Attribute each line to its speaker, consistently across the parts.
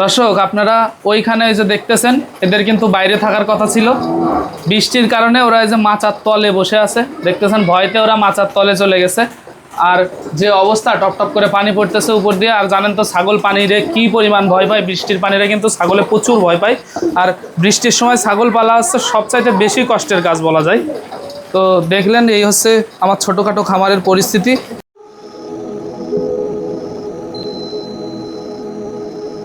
Speaker 1: দর্শক, আপনারা ওইখানে ওই যে দেখতেছেন, এদের কিন্তু বাইরে থাকার কথা ছিল। বৃষ্টির কারণে ওরা এই যে মাচার তলে বসে আছে। দেখতেছেন, ভয়তে ওরা মাচার তলে চলে গেছে। আর যে অবস্থা, টপ টপ করে পানি পড়তেছে উপর দিয়ে। আর জানেন তো, ছাগল পানিরে কি পরিমাণ ভয় পায়, বৃষ্টির পানিরে কিন্তু ছাগলে প্রচুর ভয় পায়। আর বৃষ্টির সময় ছাগল পালা হচ্ছে সবচাইতে বেশি কষ্টের কাজ বলা যায়। তো দেখলেন, এই হচ্ছে আমার ছোটোখাটো খামারের পরিস্থিতি।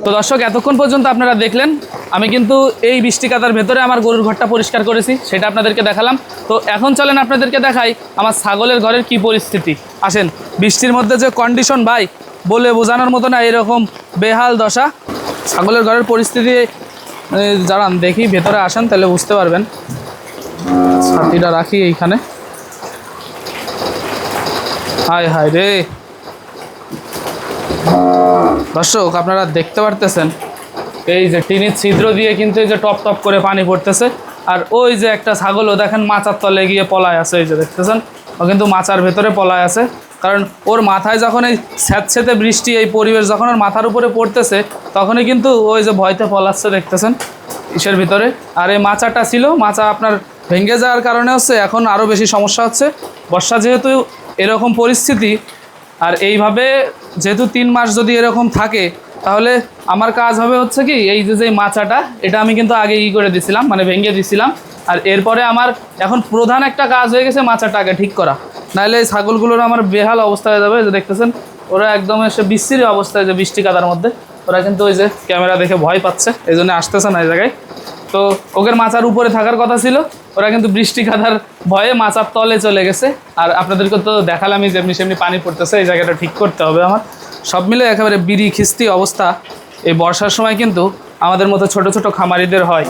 Speaker 1: তো দর্শক, এতক্ষণ পর্যন্ত আপনারা দেখলেন, আমি কিন্তু এই বৃষ্টি কাদার ভেতরে আমার গরুর ঘরটা পরিষ্কার করেছি, সেটা আপনাদেরকে দেখালাম। তো এখন চলেন আপনাদেরকে দেখাই আমার ছাগলের ঘরের কি পরিস্থিতি। আসেন, বৃষ্টির মধ্যে যে কন্ডিশন ভাই, বলে বোঝানোর মতো না, এরকম বেহাল দশা। ছাগলের ঘরের পরিস্থিতি দাঁড়ান, দেখি ভেতরে আসেন, তাহলে বুঝতে পারবেন। ছাতিটা রাখি এইখানে। হায় হায় রে। দর্শক, আপনারা দেখতে পারতেছেন, এই যে টিনের ছিদ্র দিয়ে কিন্তু এই যে টপ টপ করে পানি পড়তেছে। আর ওই যে একটা ছাগলও দেখেন, মাচার তলে গিয়ে পলায় আছে, এই যে দেখতেছেন? ও কিন্তু মাচার ভেতরে পলায় আছে। কারণ ওর মাথায় যখন এই স্যাঁতস্যাঁতে বৃষ্টি, এই পরিবেশ যখন ওর মাথার উপরে পড়তেছে, তখনই কিন্তু ওই যে ভয়তে পলাচ্ছে, দেখতেছেন? ইসের ভিতরে। আর এই মাচাটা ছিল, মাচা আপনার ভেঙে যাওয়ার কারণে হচ্ছে, এখন আরও বেশি সমস্যা হচ্ছে। বর্ষা যেহেতু এরকম পরিস্থিতি আর এইভাবে যেহেতু তিন মাস যদি এরকম থাকে, তাহলে আমার কাজ হবে হচ্ছে কি, এই যে যে মাচাটা, এটা আমি কিন্তু আগে ই করে দিছিলাম মানে ভেঙে দিছিলাম। আর এরপরে আমার এখন প্রধান একটা কাজ হয়ে গেছে মাচাটা আগে ঠিক করা। নাহলে এই ছাগলগুলোর আমার বেহাল অবস্থা হয়ে যাবে যে দেখতেছেন, ওরা একদম এসে বিচ্ছিরি অবস্থায় যে বৃষ্টি কাদার মধ্যে, ওরা কিন্তু ওই যে ক্যামেরা দেখে ভয় পাচ্ছে, এই জন্য আসতেছে না এই জায়গায়। তো ওকের মাচার উপরে থাকার কথা ছিল। ওরা কিন্তু বৃষ্টি কাদার ভয়ে মাচার তলে চলে গেছে। আর আপনাদেরকে তো দেখালামই যেমনি সেমনি পানি পড়তেছে, এই জায়গাটা ঠিক করতে হবে আমার। সব মিলে একেবারে বিড়ি খিস্তি অবস্থা। এই বর্ষার সময় কিন্তু আমাদের মতো ছোট ছোট খামারিদের হয়।